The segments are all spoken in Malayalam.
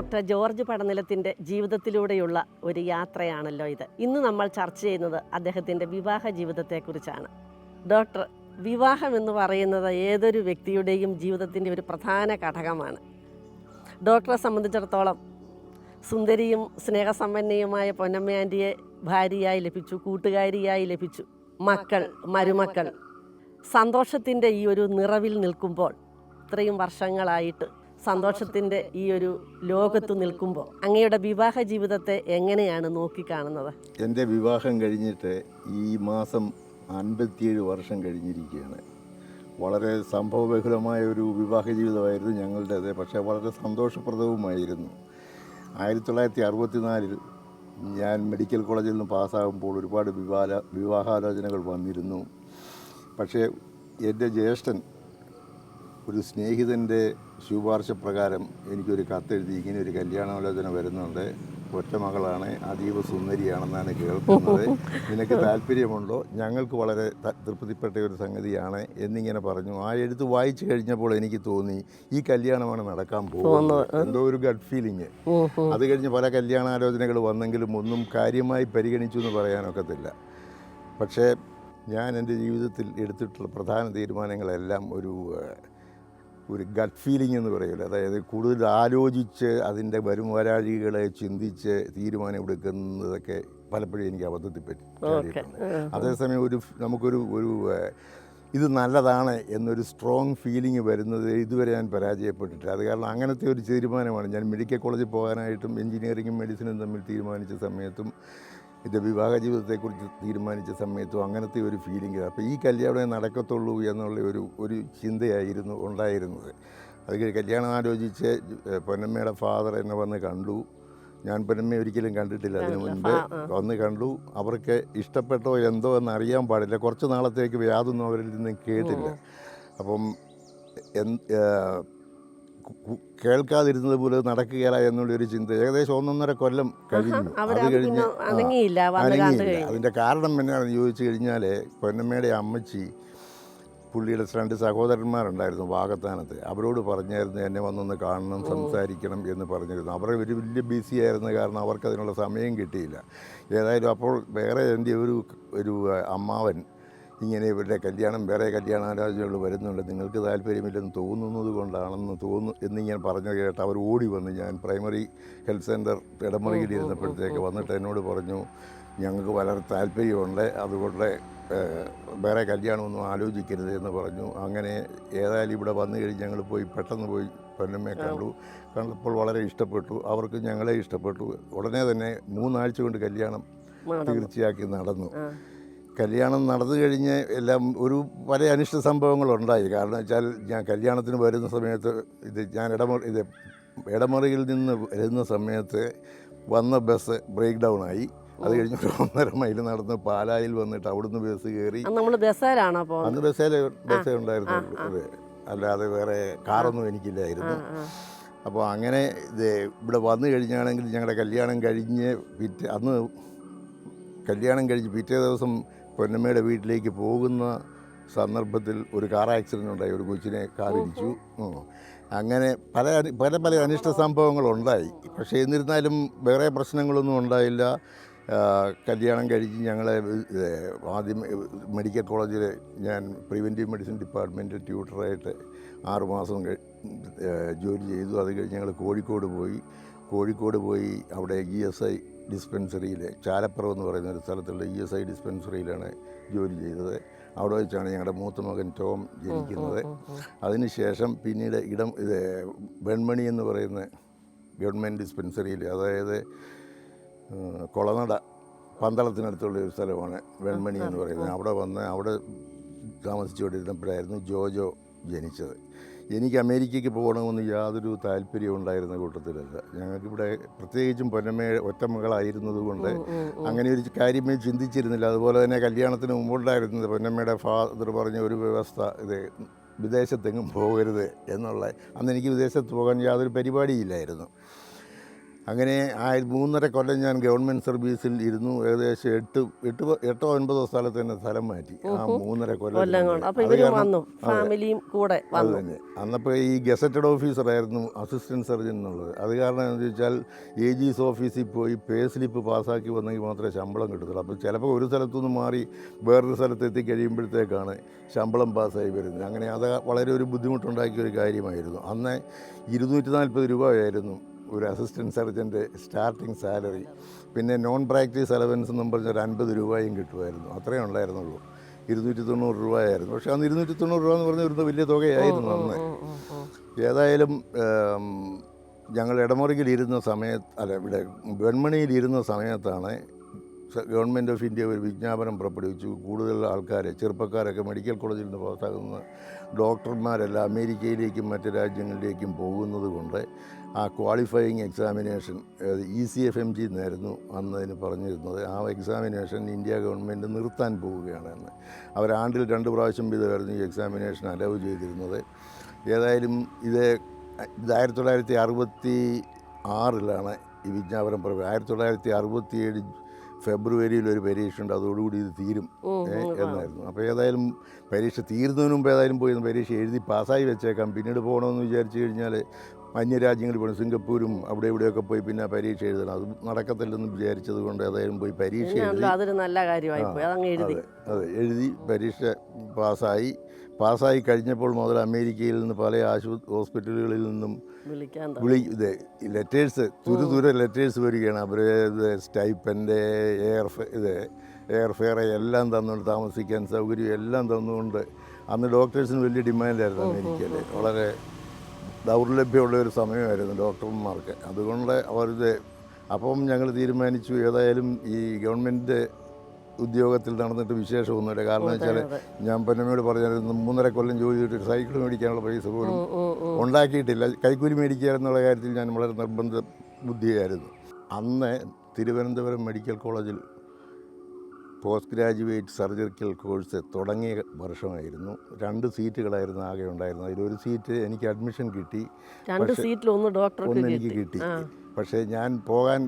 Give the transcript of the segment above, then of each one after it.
ഡോക്ടർ ജോർജ് പടനിലത്തിന്റെ ജീവിതത്തിലൂടെയുള്ള ഒരു യാത്രയാണല്ലോ ഇത്. ഇന്ന് നമ്മൾ ചർച്ച ചെയ്യുന്നത് അദ്ദേഹത്തിന്റെ വിവാഹ ജീവിതത്തെക്കുറിച്ചാണ്. ഡോക്ടർ വിവാഹം എന്ന് പറയുന്നത് ഏതൊരു വ്യക്തിയുടെയും ജീവിതത്തിന്റെ ഒരു പ്രധാന ഘടകമാണ്. ഡോക്ടറെ സംബന്ധിച്ചിടത്തോളം സുന്ദരിയും സ്നേഹസമ്പന്നയുമായ പൊന്നമ്മയാന്റിയെ ഭാര്യയായി ലഭിച്ചു കൂട്ടുകാരിയായി ലഭിച്ചു. മക്കൾ മരുമക്കൾ. സന്തോഷത്തിന്റെ ഈ ഒരു നിറവിൽ നിൽക്കുമ്പോൾ ഇത്രയും വർഷങ്ങളായിട്ട് സന്തോഷത്തിന്റെ ഈ ഒരു ലോകത്ത് നിൽക്കുമ്പോൾ അങ്ങയുടെ വിവാഹ ജീവിതത്തെ എങ്ങനെയാണ് നോക്കിക്കാണുന്നത്? എന്റെ വിവാഹം കഴിഞ്ഞിട്ട് ഈ മാസം അൻപത്തിയേഴ് വർഷം കഴിഞ്ഞിരിക്കുകയാണ്. വളരെ സംഭവബഹുലമായ ഒരു വിവാഹ ജീവിതമായിരുന്നു ഞങ്ങളുടേത്. പക്ഷേ വളരെ സന്തോഷപ്രദവുമായിരുന്നു. ആയിരത്തി തൊള്ളായിരത്തി അറുപത്തിനാലിൽ ഞാൻ മെഡിക്കൽ കോളേജിൽ നിന്ന് പാസ്സാകുമ്പോൾ ഒരുപാട് വിവാഹ വിവാഹാലോചനകൾ വന്നിരുന്നു. പക്ഷേ എന്റെ ജ്യേഷ്ഠൻ ഒരു സ്നേഹിതന്റെ ശുപാർശ പ്രകാരം എനിക്കൊരു കത്തെഴുതി ഇങ്ങനെ ഒരു കല്യാണാലോചന വരുന്നുണ്ട്. ഒറ്റ മകളാണ് അതീവ സുന്ദരിയാണെന്നാണ് കേൾക്കുന്നത്. നിനക്ക് താല്പര്യമുണ്ടോ? ഞങ്ങൾക്ക് വളരെ തൃപ്തിപ്പെട്ട ഒരു സംഗതിയാണ് എന്നിങ്ങനെ പറഞ്ഞു. ആ എഴുത്ത് വായിച്ചു കഴിഞ്ഞപ്പോൾ എനിക്ക് തോന്നി ഈ കല്യാണമാണ് നടക്കാൻ പോകുന്നത്. എന്തോ ഒരു ഗഡ് ഫീലിങ് അത് കഴിഞ്ഞ് പല കല്യാണാലോചനകൾ വന്നെങ്കിലും ഒന്നും കാര്യമായി പരിഗണിച്ചു എന്ന് പറയാനൊക്കത്തില്ല. പക്ഷേ ഞാൻ എന്റെ ജീവിതത്തിൽ എടുത്തിട്ടുള്ള പ്രധാന തീരുമാനങ്ങളെല്ലാം ഒരു ഒരു ഗട്ട് ഫീലിംഗ് എന്ന് പറയില്ല അതായത് കൂടുതൽ ആലോചിച്ച് അതിന്റെ വരും വരാഴികളെ ചിന്തിച്ച് തീരുമാനമെടുക്കുന്നതൊക്കെ പലപ്പോഴും എനിക്ക് അബദ്ധത്തിൽ പറ്റി അതേസമയം ഒരു നമുക്കൊരു ഒരു ഇത് നല്ലതാണ് എന്നൊരു സ്ട്രോങ് ഫീലിംഗ് വരുന്നത് ഇതുവരെ ഞാൻ പരാജയപ്പെട്ടിട്ടില്ല. അത് കാരണം അങ്ങനത്തെ ഒരു തീരുമാനമാണ്. ഞാൻ മെഡിക്കൽ കോളേജിൽ പോകാനായിട്ടും എഞ്ചിനീയറിങ്ങും മെഡിസിനും തമ്മിൽ തീരുമാനിച്ച സമയത്തും എന്റെ വിവാഹ ജീവിതത്തെക്കുറിച്ച് തീരുമാനിച്ച സമയത്തും അങ്ങനത്തെ ഒരു ഫീലിംഗ് അപ്പോൾ ഈ കല്യാണമേ നടക്കത്തുള്ളൂ എന്നുള്ള ഒരു ഒരു ചിന്തയായിരുന്നു ഉണ്ടായിരുന്നത്. അത് കല്യാണം ആലോചിച്ച് പൊന്നമ്മയുടെ ഫാദർ എന്നെ വന്ന് കണ്ടു. ഞാൻ പൊന്നമ്മയെ ഒരിക്കലും കണ്ടിട്ടില്ല. അതിന് മുൻപ് വന്ന് കണ്ടു. അവർക്ക് ഇഷ്ടപ്പെട്ടോ എന്തോ എന്ന് അറിയാൻ പാടില്ല. കുറച്ച് നാളത്തേക്ക് യാതൊന്നും അവരിൽ നിന്നും കേട്ടില്ല. അപ്പം കേൾക്കാതിരുന്നത് പോലെ നടക്കുകയില്ല എന്നുള്ളൊരു ചിന്ത. ഏകദേശം ഒന്നൊന്നര കൊല്ലം കഴിഞ്ഞു. അത് അനങ്ങിയില്ല കഴിഞ്ഞു. അതിന്റെ കാരണം എന്നാണെന്ന് ചോദിച്ചു കഴിഞ്ഞാൽ പൊന്നമ്മയുടെ അമ്മച്ചി പുള്ളിയുടെ രണ്ട് സഹോദരന്മാരുണ്ടായിരുന്നു വാഗത്താനത്ത് അവരോട് പറഞ്ഞായിരുന്നു എന്നെ വന്നൊന്ന് കാണണം സംസാരിക്കണം എന്ന് പറഞ്ഞിരുന്നു. അവർ ഒരു വലിയ ബിസി ആയിരുന്നു കാരണം അവർക്ക് അതിനുള്ള സമയം കിട്ടിയില്ല. ഏതായാലും അപ്പോൾ വേറെ എന്റെ ഒരു ഒരു അമ്മാവൻ ഇങ്ങനെ ഇവരുടെ കല്യാണം വേറെ കല്യാണാലോചനകൾ വരുന്നുണ്ട്. നിങ്ങൾക്ക് താല്പര്യമില്ലെന്ന് തോന്നുന്നത് കൊണ്ടാണെന്ന് തോന്നുന്നു എന്നിങ്ങനെ പറഞ്ഞു കേട്ട് അവർ ഓടി വന്ന് ഞാൻ പ്രൈമറി ഹെൽത്ത് സെന്റർ ഇടമുറിയിൽ ഇരുന്നപ്പോഴത്തേക്ക് വന്നിട്ട് എന്നോട് പറഞ്ഞു ഞങ്ങൾക്ക് വളരെ താല്പര്യമുണ്ട്. അതുകൊണ്ട് വേറെ കല്യാണമൊന്നും ആലോചിക്കരുത് എന്ന് പറഞ്ഞു. അങ്ങനെ ഏതായാലും ഇവിടെ വന്നു കഴിഞ്ഞ് ഞങ്ങൾ പോയി പെട്ടെന്ന് പോയി പെണ്ണമ്മയെ കണ്ടു. കണ്ടപ്പോൾ വളരെ ഇഷ്ടപ്പെട്ടു. അവർക്ക് ഞങ്ങളെ ഇഷ്ടപ്പെട്ടു. ഉടനെ തന്നെ മൂന്നാഴ്ച കൊണ്ട് കല്യാണം തീർച്ചയാക്കി നടന്നു. കല്യാണം നടന്നു കഴിഞ്ഞ് എല്ലാം ഒരു പല അനിഷ്ട സംഭവങ്ങളുണ്ടായി. കാരണം വെച്ചാൽ ഞാൻ കല്യാണത്തിന് വരുന്ന സമയത്ത് ഇത് ഞാൻ ഇടമ ഇത് ഇടമറിയിൽ നിന്ന് വരുന്ന സമയത്ത് വന്ന ബസ് ബ്രേക്ക് ഡൗൺ ആയി. അത് കഴിഞ്ഞ് ഒരു ഒന്നര മൈൽ നടന്ന് പാലായിൽ വന്നിട്ട് അവിടുന്ന് ബസ് കയറി. നമ്മൾ അന്ന് ബസ്സേലെ ബസ്സേ ഉണ്ടായിരുന്നു അതെ. അല്ലാതെ വേറെ കാറൊന്നും എനിക്കില്ലായിരുന്നു. അപ്പോൾ അങ്ങനെ ഇത് ഇവിടെ വന്നു കഴിഞ്ഞാണെങ്കിൽ ഞങ്ങളുടെ കല്യാണം കഴിഞ്ഞ് പിറ്റേ അന്ന് കല്യാണം കഴിഞ്ഞ് പിറ്റേ ദിവസം പൊന്നമ്മയുടെ വീട്ടിലേക്ക് പോകുന്ന സന്ദർഭത്തിൽ ഒരു കാർ ആക്സിഡന്റ് ഉണ്ടായി. ഒരു കൊച്ചിനെ കാറിടിച്ചു. അങ്ങനെ പല പല പല അനിഷ്ട സംഭവങ്ങളുണ്ടായി പക്ഷേ എന്നിരുന്നാലും വേറെ പ്രശ്നങ്ങളൊന്നും ഉണ്ടായില്ല. കല്യാണം കഴിച്ച് ഞങ്ങളെ ആദ്യം മെഡിക്കൽ കോളേജിൽ ഞാൻ പ്രിവെന്റീവ് മെഡിസിൻ ഡിപ്പാർട്ട്മെന്റിൽ ട്യൂട്ടറായിട്ട് ആറുമാസം ജോലി ചെയ്തു. അത് കഴിഞ്ഞ് ഞങ്ങൾ കോഴിക്കോട് പോയി. കോഴിക്കോട് പോയി അവിടെ ഇ എസ് ഐ ഡിസ്പെൻസറിയിൽ ചാലപ്പുറം എന്ന് പറയുന്ന ഒരു സ്ഥലത്തുള്ള ഇ എസ് ഐ ഡിസ്പെൻസറിയിലാണ് ജോലി ചെയ്തത്. അവിടെ വെച്ചാണ് ഞങ്ങളുടെ മൂത്ത മകൻ ടോം ജനിക്കുന്നത്. അതിനുശേഷം പിന്നീട് ഇടം ഇത് വെൺമണി എന്ന് പറയുന്ന ഗവൺമെന്റ് ഡിസ്പെൻസറിയിൽ അതായത് കുളനട പന്തളത്തിനടുത്തുള്ള ഒരു സ്ഥലമാണ് വെൺമണി എന്ന് പറയുന്നത്. അവിടെ വന്ന് അവിടെ താമസിച്ചുകൊണ്ടിരുന്നപ്പോഴായിരുന്നു ജോജോ ജനിച്ചത്. എനിക്ക് അമേരിക്കയ്ക്ക് പോകണമെന്ന് യാതൊരു താല്പര്യവും ഉണ്ടായിരുന്ന കൂട്ടത്തിലല്ല. ഞങ്ങൾക്കിവിടെ പ്രത്യേകിച്ചും പൊന്നമ്മ ഒറ്റമകളായിരുന്നത് കൊണ്ട് അങ്ങനെ ഒരു കാര്യമേ ചിന്തിച്ചിരുന്നില്ല. അതുപോലെ തന്നെ കല്യാണത്തിന് മുമ്പുണ്ടായിരുന്നത് പൊന്നമ്മയുടെ ഫാദർ പറഞ്ഞ ഒരു വ്യവസ്ഥ ഇത് വിദേശത്തെങ്ങും പോകരുത് എന്നുള്ള അന്ന് എനിക്ക് വിദേശത്ത് പോകാൻ യാതൊരു പരിപാടിയില്ലായിരുന്നു. അങ്ങനെ ആ മൂന്നര കൊല്ലം ഞാൻ ഗവൺമെന്റ് സർവീസിൽ ഇരുന്നു. ഏകദേശം എട്ട് എട്ട് എട്ടോ ഒൻപതോ സ്ഥലത്ത് തന്നെ സ്ഥലം മാറ്റി. ആ മൂന്നര കൊല്ലം ഫാമിലിയും കൂടെ അന്നപ്പോൾ ഈ ഗസറ്റഡ് ഓഫീസറായിരുന്നു അസിസ്റ്റന്റ് സർജൻ എന്നുള്ളത്. അത് കാരണം എന്ന് വെച്ചാൽ എ ജിസ് ഓഫീസിൽ പോയി പേ സ്ലിപ്പ് പാസ്സാക്കി വന്നെങ്കിൽ മാത്രമേ ശമ്പളം കിട്ടത്തുള്ളൂ. അപ്പോൾ ചിലപ്പോൾ ഒരു സ്ഥലത്തുനിന്ന് മാറി വേറൊരു സ്ഥലത്ത് എത്തിക്കഴിയുമ്പോഴത്തേക്കാണ് ശമ്പളം പാസ്സായി വരുന്നത്. അങ്ങനെ അത് വളരെ ഒരു ബുദ്ധിമുട്ടുണ്ടാക്കിയ ഒരു കാര്യമായിരുന്നു. അന്ന് ഇരുന്നൂറ്റി നാൽപ്പത് രൂപയായിരുന്നു ഒരു അസിസ്റ്റന്റ് സർജന്റെ സ്റ്റാർട്ടിങ് സാലറി പിന്നെ നോൺ പ്രാക്ടീസ് അലവൻസ് എന്നും പറഞ്ഞ ഒരു അൻപത് രൂപയും കിട്ടുമായിരുന്നു. അത്രയേ ഉണ്ടായിരുന്നുള്ളൂ ഇരുന്നൂറ്റി തൊണ്ണൂറ് രൂപയായിരുന്നു. പക്ഷേ അന്ന് ഇരുന്നൂറ്റി തൊണ്ണൂറ് രൂപ എന്ന് പറഞ്ഞ ഒരു വലിയ തുകയായിരുന്നു അന്ന്. ഏതായാലും ഞങ്ങൾ ഇടമുറിയിലിരുന്ന സമയത്ത് അല്ല ഇവിടെ വെൺമണിയിലിരുന്ന സമയത്താണ് ഗവൺമെന്റ് ഓഫ് ഇന്ത്യ ഒരു വിജ്ഞാപനം പുറപ്പെടുവിച്ചു. കൂടുതൽ ആൾക്കാരെ ചെറുപ്പക്കാരൊക്കെ മെഡിക്കൽ കോളേജിൽ നിന്ന് പുറത്താകുന്ന ഡോക്ടർമാരെല്ലാം അമേരിക്കയിലേക്കും മറ്റ് രാജ്യങ്ങളിലേക്കും പോകുന്നത് കൊണ്ട് ആ qualifying examination E C F M G എന്നായിരുന്നു അന്ന് അതിന് പറഞ്ഞിരുന്നത്. ആ എക്സാമിനേഷൻ ഇന്ത്യ ഗവൺമെന്റ് നിർത്താൻ പോവുകയാണ് എന്ന് അവർ ആണ്ടിൽ രണ്ട് പ്രാവശ്യം വീതമായിരുന്നു ഈ എക്സാമിനേഷൻ അലവ് ചെയ്തിരുന്നത്. ഏതായാലും ഇത് ആയിരത്തി തൊള്ളായിരത്തി അറുപത്തി ആറിലാണ് ഈ വിജ്ഞാപനം പറയുന്നത് ആയിരത്തി തൊള്ളായിരത്തി അറുപത്തി ഏഴ് ഫെബ്രുവരിയിൽ ഒരു പരീക്ഷ ഉണ്ട് അതോടുകൂടി ഇത് തീരും. എന്നായിരുന്നു. അപ്പോൾ ഏതായാലും പരീക്ഷ തീരുന്നതിന് മുമ്പ് ഏതായാലും പോയി പരീക്ഷ എഴുതി പാസ്സായി വെച്ചേക്കാം. പിന്നീട് പോകണമെന്ന് വിചാരിച്ചു കഴിഞ്ഞാൽ അന്യരാജ്യങ്ങളിൽ പോകണം സിംഗപ്പൂരും അവിടെ ഇവിടെയൊക്കെ പോയി പിന്നെ പരീക്ഷ എഴുതണം. അത് നടക്കത്തില്ലെന്ന് വിചാരിച്ചത് കൊണ്ട് ഏതായാലും പോയി പരീക്ഷ എഴുതി. അതൊരു നല്ല കാര്യമായി അതെ അതെ എഴുതി പരീക്ഷ പാസ്സായി. പാസ്സായി കഴിഞ്ഞപ്പോൾ മുതൽ അമേരിക്കയിൽ നിന്ന് പല ആശു ഹോസ്പിറ്റലുകളിൽ നിന്നും. വിളി ഇത് ലെറ്റേഴ്സ് തുരു തുര ലെറ്റേഴ്സ് വരികയാണ്. അവർ ഇത് സ്റ്റൈപ്പന്റെ എയർ ഇത് എയർ ഫെയർ എല്ലാം തന്നുകൊണ്ട് താമസിക്കാൻ സൗകര്യം എല്ലാം തന്നുകൊണ്ട് അന്ന് ഡോക്ടേഴ്സിന് വലിയ ഡിമാൻഡായിരുന്നു അമേരിക്കയിൽ വളരെ ദൗർലഭ്യമുള്ള ഒരു സമയമായിരുന്നു ഡോക്ടർമാർക്ക്. അതുകൊണ്ട് അവരുടെ അപ്പം ഞങ്ങൾ തീരുമാനിച്ചു ഏതായാലും ഈ ഗവൺമെന്റ് ഉദ്യോഗത്തിൽ നടന്നിട്ട് വിശേഷമൊന്നുമില്ല. കാരണം വെച്ചാൽ ഞാൻ പൊന്നമ്മയോട് പറഞ്ഞായിരുന്നു മൂന്നര കൊല്ലം ജോലി ചെയ്തിട്ട് സൈക്കിൾ മേടിക്കാനുള്ള പൈസ പോലും. ഉണ്ടാക്കിയിട്ടില്ല. കൈക്കൂലി മേടിക്കുക എന്നുള്ള കാര്യത്തിൽ ഞാൻ വളരെ നിർബന്ധ ബുദ്ധിയായിരുന്നു. അന്ന് തിരുവനന്തപുരം മെഡിക്കൽ കോളേജിൽ പോസ്റ്റ് ഗ്രാജുവേറ്റ് സർജറിക്കൽ കോഴ്സ് തുടങ്ങിയ വർഷമായിരുന്നു. രണ്ട് സീറ്റുകളായിരുന്നു ആകെ ഉണ്ടായിരുന്നത്. അതിലൊരു സീറ്റ് എനിക്ക് അഡ്മിഷൻ കിട്ടി. രണ്ട് സീറ്റിൽ ഒന്ന് ഡോക്ടർക്ക് ഒന്ന് എനിക്ക് കിട്ടി. കിട്ടി. പക്ഷേ ഞാൻ പോകാൻ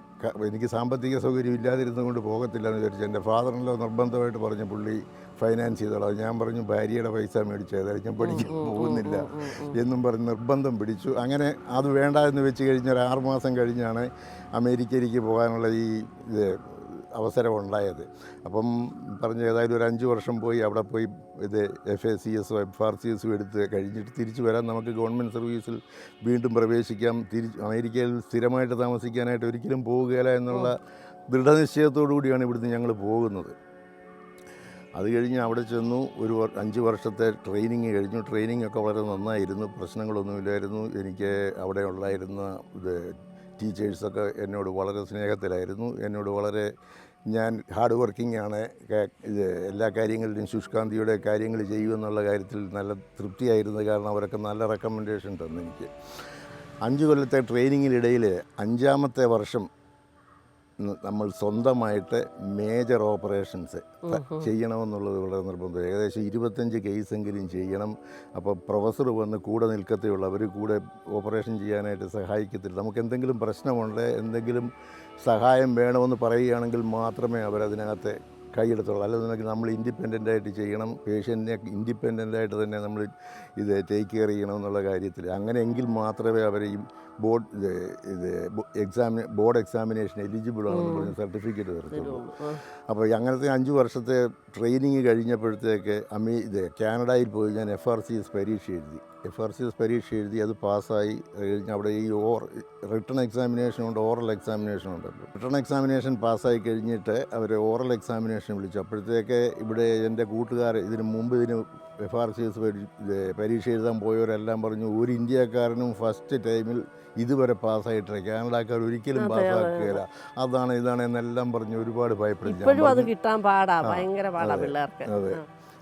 എനിക്ക് സാമ്പത്തിക സൗകര്യം ഇല്ലാതിരുന്നത് കൊണ്ട് പോകത്തില്ല എന്ന് വിചാരിച്ചു എന്റെ ഫാദറിനോ നിർബന്ധമായിട്ട് പറഞ്ഞു പുള്ളി ഫൈനാൻസ് ചെയ്തോളാം. ഞാൻ പറഞ്ഞു ഭാര്യയുടെ പൈസ മേടിച്ചു ഏതായാലും ഞാൻ പഠിക്കാൻ പോകുന്നില്ല എന്നും പറഞ്ഞ് നിർബന്ധം പിടിച്ചു. അങ്ങനെ അത് വേണ്ട എന്ന് വെച്ച് കഴിഞ്ഞ ഒരു ആറുമാസം കഴിഞ്ഞാണ് അമേരിക്കയിലേക്ക് പോകാനുള്ള ഈ ഇത് അവസരം ഉണ്ടായത് അപ്പം പറഞ്ഞു ഏതായാലും ഒരു അഞ്ച് വർഷം പോയി അവിടെ പോയി ഇത് എഫ് എ സി എസോ എഫ് ആർ സി എസോ എടുത്ത് കഴിഞ്ഞിട്ട് തിരിച്ചു വരാൻ നമുക്ക് ഗവൺമെന്റ് സർവീസിൽ വീണ്ടും പ്രവേശിക്കാം. തിരിച്ച് അമേരിക്കയിൽ സ്ഥിരമായിട്ട് താമസിക്കാനായിട്ട് ഒരിക്കലും പോവുകയില്ല എന്നുള്ള ദൃഢനിശ്ചയത്തോടു കൂടിയാണ് ഇവിടുന്ന് ഞങ്ങൾ പോകുന്നത്. അത് കഴിഞ്ഞ് അവിടെ ചെന്നു. ഒരു അഞ്ച് വർഷത്തെ ട്രെയിനിങ് കഴിഞ്ഞു. ട്രെയിനിങ് ഒക്കെ വളരെ നന്നായിരുന്നു. പ്രശ്നങ്ങളൊന്നുമില്ലായിരുന്നു. എനിക്ക് അവിടെ ഉണ്ടായിരുന്ന ഇത് ടീച്ചേഴ്സൊക്കെ എന്നോട് വളരെ സ്നേഹത്തിലായിരുന്നു. എന്നോട് വളരെ ഞാൻ ഹാർഡ് വർക്കിംഗ് ആണ് ഇത് എല്ലാ കാര്യങ്ങളിലും ശുഷ്കാന്തിയുടെ കാര്യങ്ങൾ ചെയ്യുമെന്നുള്ള കാര്യത്തിൽ നല്ല തൃപ്തിയായിരുന്നു. കാരണം അവരൊക്കെ നല്ല റെക്കമെൻഡേഷൻ തന്നു എനിക്ക് അഞ്ച് കൊല്ലത്തെ ട്രെയിനിങ്ങിനിടയിൽ അഞ്ചാമത്തെ വർഷം നമ്മൾ സ്വന്തമായിട്ട് മേജർ ഓപ്പറേഷൻസ് ചെയ്യണമെന്നുള്ളത് വളരെ നിർബന്ധം ഏകദേശം ഇരുപത്തഞ്ച് കേസെങ്കിലും ചെയ്യണം. അപ്പോൾ പ്രൊഫസർ വന്ന് കൂടെ നിൽക്കത്തേയുള്ളു അവർ കൂടെ ഓപ്പറേഷൻ ചെയ്യാനായിട്ട് സഹായിക്കത്തില്ല. നമുക്ക് എന്തെങ്കിലും പ്രശ്നമുണ്ട് എന്തെങ്കിലും സഹായം വേണമെന്ന് പറയുകയാണെങ്കിൽ മാത്രമേ അവരതിനകത്ത് കൈയെടുത്തുള്ളൂ അല്ലെന്നുണ്ടെങ്കിൽ നമ്മൾ ഇൻഡിപെൻഡന്റ് ആയിട്ട് ചെയ്യണം. പേഷ്യന്റിനെ ഇൻഡിപെൻഡന്റ് ആയിട്ട് തന്നെ നമ്മൾ ഇത് ടേക്ക് കെയർ ചെയ്യണം എന്നുള്ള കാര്യത്തിൽ. അങ്ങനെയെങ്കിൽ മാത്രമേ അവർ ഈ ബോർഡ് ഇത് ഇത് എക്സാമിന് ബോർഡ് എക്സാമിനേഷൻ എലിജിബിൾ ആണെന്ന് പറഞ്ഞ് സർട്ടിഫിക്കറ്റ് തരത്തുള്ളൂ അപ്പോൾ അങ്ങനത്തെ അഞ്ച് വർഷത്തെ ട്രെയിനിങ് കഴിഞ്ഞപ്പോഴത്തേക്ക് അമേ ഇത് കാനഡയിൽ പോയി ഞാൻ എഫ് ആർ സി എസ് പരീക്ഷ എഴുതി. എഫ് ആർ സി എസ് പരീക്ഷ എഴുതി അത് പാസ്സായി കഴിഞ്ഞാൽ കഴിഞ്ഞ് അവിടെ ഈ ഓർ റിട്ടേൺ എക്സാമിനേഷൻ ഉണ്ട് ഓറൽ എക്സാമിനേഷൻ ഉണ്ട്. റിട്ടേൺ എക്സാമിനേഷൻ പാസ്സായി കഴിഞ്ഞിട്ട് അവർ ഓറൽ എക്സാമിനേഷൻ വിളിച്ചു. അപ്പോഴത്തേക്ക് ഇവിടെ എന്റെ കൂട്ടുകാർ ഇതിന് മുമ്പ് ഇതിന് എഫ് ആർ സി എസ് പരീക്ഷ എഴുതാൻ പോയവരെല്ലാം പറഞ്ഞു ഒരു ഇന്ത്യക്കാരനും ഫസ്റ്റ് ടൈമിൽ ഇതുവരെ പാസ്സായിട്ടില്ല. കാനഡക്കാർ ഒരിക്കലും പാസ്സാക്കുകയില്ല. അതാണ് ഇതാണ് എന്നെല്ലാം പറഞ്ഞ് ഒരുപാട് ഭയപ്പെടും. ഇപ്പോഴും അത് കിട്ടാൻ പാടാ. ഭയങ്കര പാടാ പിള്ളേർക്ക്. അതെ.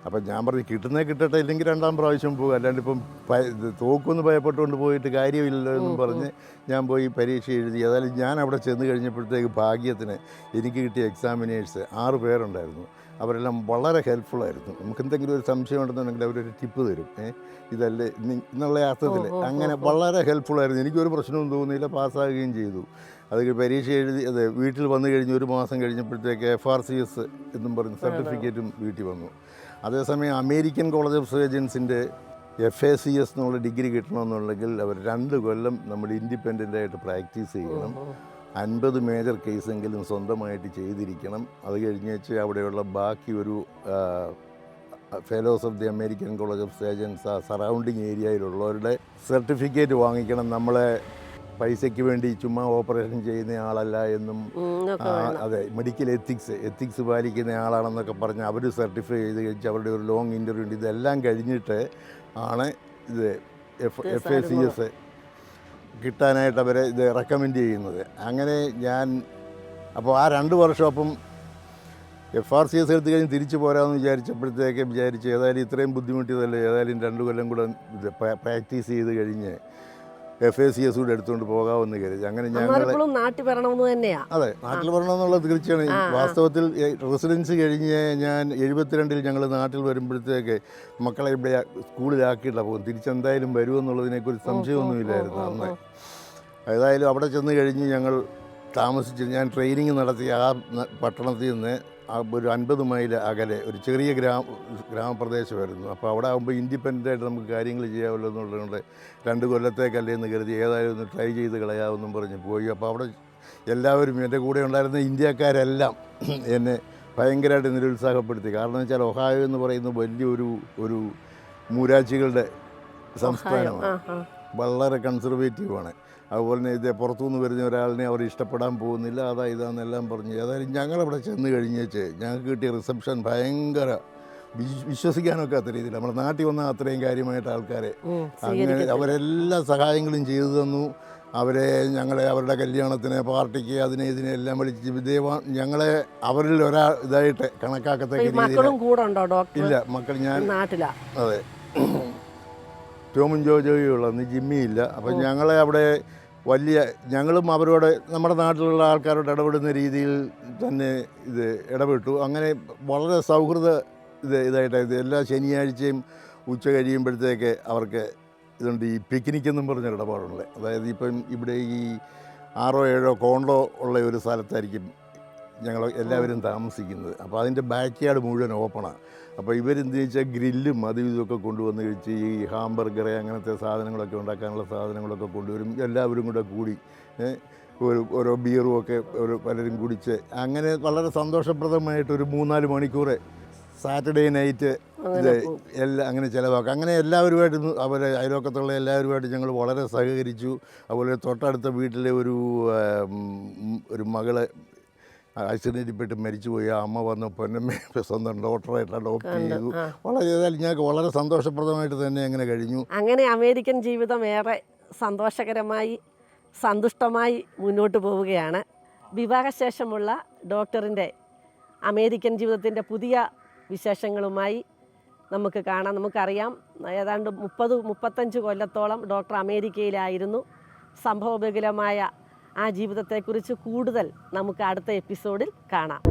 അപ്പം ഞാൻ പറഞ്ഞു കിട്ടുന്നേ കിട്ടട്ടെ ഇല്ലെങ്കിൽ രണ്ടാം പ്രാവശ്യം പോകും അല്ലാണ്ട് ഇപ്പം തോക്കൊന്ന് തോക്കുമെന്ന് ഭയപ്പെട്ടുകൊണ്ട് പോയിട്ട് കാര്യമില്ലല്ലോ എന്നും പറഞ്ഞ് ഞാൻ പോയി പരീക്ഷ എഴുതി. ഏതായാലും ഞാൻ അവിടെ ചെന്ന് കഴിഞ്ഞപ്പോഴത്തേക്ക് ഭാഗ്യത്തിന് എനിക്ക് കിട്ടിയ എക്സാമിനേഴ്സ് ആറ് പേരുണ്ടായിരുന്നു. അവരെല്ലാം വളരെ ഹെൽപ്ഫുള്ളായിരുന്നു നമുക്ക് എന്തെങ്കിലും ഒരു സംശയം ഉണ്ടെന്നുണ്ടെങ്കിൽ അവരൊരു ടിപ്പ് തരും. ഏഹ് ഇതല്ലേ എന്നുള്ള അർത്ഥത്തിൽ അങ്ങനെ. വളരെ ഹെൽപ്ഫുള്ളായിരുന്നു എനിക്കൊരു പ്രശ്നവും തോന്നിയില്ല പാസ്സാകുകയും ചെയ്തു. അത് പരീക്ഷ എഴുതി അതെ വീട്ടിൽ വന്നു കഴിഞ്ഞ് ഒരു മാസം കഴിഞ്ഞപ്പോഴത്തേക്ക് എഫ് ആർ സി എസ് എന്നും പറഞ്ഞ് സർട്ടിഫിക്കറ്റും വീട്ടിൽ വന്നു. അതേസമയം അമേരിക്കൻ കോളേജ് ഓഫ് സർജൻസിന്റെ എഫ് എ സി എസ് എന്നുള്ള ഡിഗ്രി കിട്ടണമെന്നുണ്ടെങ്കിൽ അവർ രണ്ട് കൊല്ലം നമ്മൾ ഇൻഡിപെൻഡന്റ് ആയിട്ട് പ്രാക്ടീസ് ചെയ്യണം. അൻപത് മേജർ കേസെങ്കിലും സ്വന്തമായിട്ട് ചെയ്തിരിക്കണം. അത് കഴിഞ്ഞ് വെച്ച് അവിടെയുള്ള ബാക്കി ഒരു fellows of the American college of surgeons ആ സറൗണ്ടിങ് ഏരിയയിലുള്ളവരുടെ സർട്ടിഫിക്കറ്റ് വാങ്ങിക്കണം. നമ്മളെ പൈസയ്ക്ക് വേണ്ടി ചുമ്മാ ഓപ്പറേഷൻ ചെയ്യുന്ന ആളല്ല എന്നും. അതെ മെഡിക്കൽ എത്തിക്സ് എത്തിക്സ് പാലിക്കുന്ന ആളാണെന്നൊക്കെ പറഞ്ഞ് അവർ സർട്ടിഫൈ ചെയ്ത് കഴിച്ച് അവരുടെ ഒരു ലോങ് ഇന്റർവ്യൂ ഉണ്ട്. ഇതെല്ലാം കഴിഞ്ഞിട്ട് ആണ് ഇത് F F A C S കിട്ടാനായിട്ട് അവരെ ഇത് റെക്കമെൻഡ് ചെയ്യുന്നത്. അങ്ങനെ ഞാൻ അപ്പോൾ ആ രണ്ട് വർഷം അപ്പം എഫ് ആർ സി എസ് എടുത്ത് കഴിഞ്ഞ് തിരിച്ചു പോരാമെന്ന് വിചാരിച്ചപ്പോഴത്തേക്ക് വിചാരിച്ച് ഏതായാലും ഇത്രയും ബുദ്ധിമുട്ടിയതല്ലേ ഏതായാലും രണ്ട് കൊല്ലം കൂടെ ഇത് പ്രാക്ടീസ് ചെയ്ത് കഴിഞ്ഞ് എഫ് എ സി എസ് കൂടെ എടുത്തുകൊണ്ട് പോകാമെന്ന് കരുതി. അങ്ങനെ ഞങ്ങൾ നാട്ടിൽ വരണമെന്ന് തന്നെയാ. അതെ നാട്ടിൽ വരണമെന്നുള്ളത് തീർച്ചയാണ്. ആ, ആ. വാസ്തവത്തിൽ റെസിഡൻസ് കഴിഞ്ഞ് ഞാൻ എഴുപത്തിരണ്ടിൽ ഞങ്ങൾ നാട്ടിൽ വരുമ്പോഴത്തേക്ക് മക്കളെ ഇവിടെ സ്കൂളിലാക്കിയിട്ടാണ് പോകും തിരിച്ചെന്തായാലും വരുമെന്നുള്ളതിനെക്കുറിച്ച് സംശയമൊന്നുമില്ലായിരുന്നു അന്ന്. ഏതായാലും അവിടെ ചെന്ന് കഴിഞ്ഞ് ഞങ്ങൾ താമസിച്ച് ഞാൻ ട്രെയിനിങ് നടത്തി ആ പട്ടണത്തിൽ നിന്ന് ഒരു അൻപത് മൈൽ അകലെ ഒരു ചെറിയ ഗ്രാമ ഗ്രാമപ്രദേശമായിരുന്നു. അപ്പോൾ അവിടെ ആകുമ്പോൾ ഇൻഡിപെൻഡന്റ് ആയിട്ട് നമുക്ക് കാര്യങ്ങൾ ചെയ്യാമല്ലോ എന്നുള്ളതുകൊണ്ട് രണ്ട് കൊല്ലത്തേക്കല്ലേ എന്ന് കരുതി ഏതായാലും ഒന്ന് ട്രൈ ചെയ്ത് കളയാമെന്നും പറഞ്ഞ് പോയി. അപ്പോൾ അവിടെ എല്ലാവരും എന്റെ കൂടെ ഉണ്ടായിരുന്ന ഇന്ത്യക്കാരെല്ലാം എന്നെ ഭയങ്കരമായിട്ട് നിരുത്സാഹപ്പെടുത്തി. കാരണം എന്ന് വെച്ചാൽ ഒഹായോ എന്ന് പറയുന്ന വലിയൊരു ഒരു മൂരാച്ചികളുടെ സംസ്ഥാനമാണ്. വളരെ കൺസർവേറ്റീവാണ് അതുപോലെ തന്നെ ഇത് പുറത്തുനിന്ന് വരുന്ന ഒരാളിനെ അവർ ഇഷ്ടപ്പെടാൻ പോകുന്നില്ല. അതാ ഇതാന്നെല്ലാം പറഞ്ഞു. ഏതായാലും ഞങ്ങളവിടെ ചെന്ന് കഴിഞ്ഞേച്ച് ഞങ്ങൾക്ക് കിട്ടിയ റിസപ്ഷൻ ഭയങ്കര വിശ്വ- വിശ്വസിക്കാനൊക്കാത്ത രീതിയിൽ നമ്മുടെ നാട്ടിൽ വന്ന അത്രയും കാര്യമായിട്ട് ആൾക്കാരെ അങ്ങനെ അവരെല്ലാ സഹായങ്ങളും ചെയ്തു തന്നു. അവരെ ഞങ്ങളെ അവരുടെ കല്യാണത്തിന് പാർട്ടിക്ക് അതിനെ ഇതിനെ എല്ലാം വിളിച്ച് വിധേയമാ ഞങ്ങളെ അവരിൽ ഒരാ ഇതായിട്ട് കണക്കാക്കത്തക്ക രീതിയിൽ ഇല്ല മക്കൾ ഞാൻ അതെ. ടോമും ജോജോയും അന്ന് ജിമ്മിയില്ല. അപ്പം ഞങ്ങളെ അവിടെ വലിയ ഞങ്ങളും അവരോട് നമ്മുടെ നാട്ടിലുള്ള ആൾക്കാരോട് ഇടപെടുന്ന രീതിയിൽ തന്നെ ഇത് ഇടപെട്ടു. അങ്ങനെ വളരെ സൗഹൃദ ഇത് ഇതായിട്ട് ഇത് എല്ലാ ശനിയാഴ്ചയും ഉച്ച കഴിയുമ്പോഴത്തേക്ക് അവർക്ക് ഇതുണ്ട്. ഈ പിക്നിക് എന്നും പറഞ്ഞ ഇടപാടുണ്ട്. അതായത് ഇപ്പം ഇവിടെ ഈ ആറോ ഏഴോ കോണ്ടോ ഉള്ള ഒരു സ്ഥലത്തായിരിക്കും ഞങ്ങൾ എല്ലാവരും താമസിക്കുന്നത്. അപ്പോൾ അതിന്റെ ബാക്ക് യാർഡ് മുഴുവൻ ഓപ്പണാണ് അപ്പോൾ ഇവരെന്ത് വെച്ചാൽ ഗ്രില്ലും അതും ഇതൊക്കെ കൊണ്ടുവന്ന് കഴിച്ച് ഈ ഹാംബർഗർ അങ്ങനത്തെ സാധനങ്ങളൊക്കെ ഉണ്ടാക്കാനുള്ള സാധനങ്ങളൊക്കെ കൊണ്ടുവരും. എല്ലാവരും കൂടെ കൂടി ഒരു ഓരോ ബിയറും ഒക്കെ ഒരു പലരും കുടിച്ച്. അങ്ങനെ വളരെ സന്തോഷപ്രദമായിട്ട് ഒരു മൂന്നാൽ മണിക്കൂർ സാറ്റർഡേ നൈറ്റ് ഇത്. എല്ലാം അങ്ങനെ ചിലവാക്കാം. അങ്ങനെ എല്ലാവരുമായിട്ട് അവരെ അയലോക്കത്തുള്ള എല്ലാവരുമായിട്ട് ഞങ്ങൾ വളരെ സഹകരിച്ചു. അതുപോലെ തൊട്ടടുത്ത വീട്ടിലെ ഒരു ഒരു മകൾ ആക്സിഡന്റിൽപ്പെട്ട് മരിച്ചുപോയി. ആ അമ്മ വന്ന് പൊന്നമ്മ സ്വന്തം ഡോക്ടറായിട്ട് അഡോപ്റ്റ് ചെയ്തു. വളരെ ഏതായാലും ഞങ്ങൾക്ക് വളരെ സന്തോഷപ്രദമായിട്ട് തന്നെ അങ്ങനെ കഴിഞ്ഞു. അങ്ങനെ അമേരിക്കൻ ജീവിതം ഏറെ സന്തോഷകരമായി സന്തുഷ്ടമായി മുന്നോട്ട് പോവുകയാണ്. വിവാഹശേഷമുള്ള ഡോക്ടറിന്റെ അമേരിക്കൻ ജീവിതത്തിന്റെ പുതിയ വിശേഷങ്ങളുമായി നമുക്ക് കാണാം നമുക്കറിയാം. ഏതാണ്ട് മുപ്പത് മുപ്പത്തഞ്ച് കൊല്ലത്തോളം ഡോക്ടർ അമേരിക്കയിലായിരുന്നു. സംഭവബഹുലമായ ആ ജീവിതത്തെക്കുറിച്ച് കൂടുതൽ നമുക്ക് അടുത്ത എപ്പിസോഡിൽ കാണാം.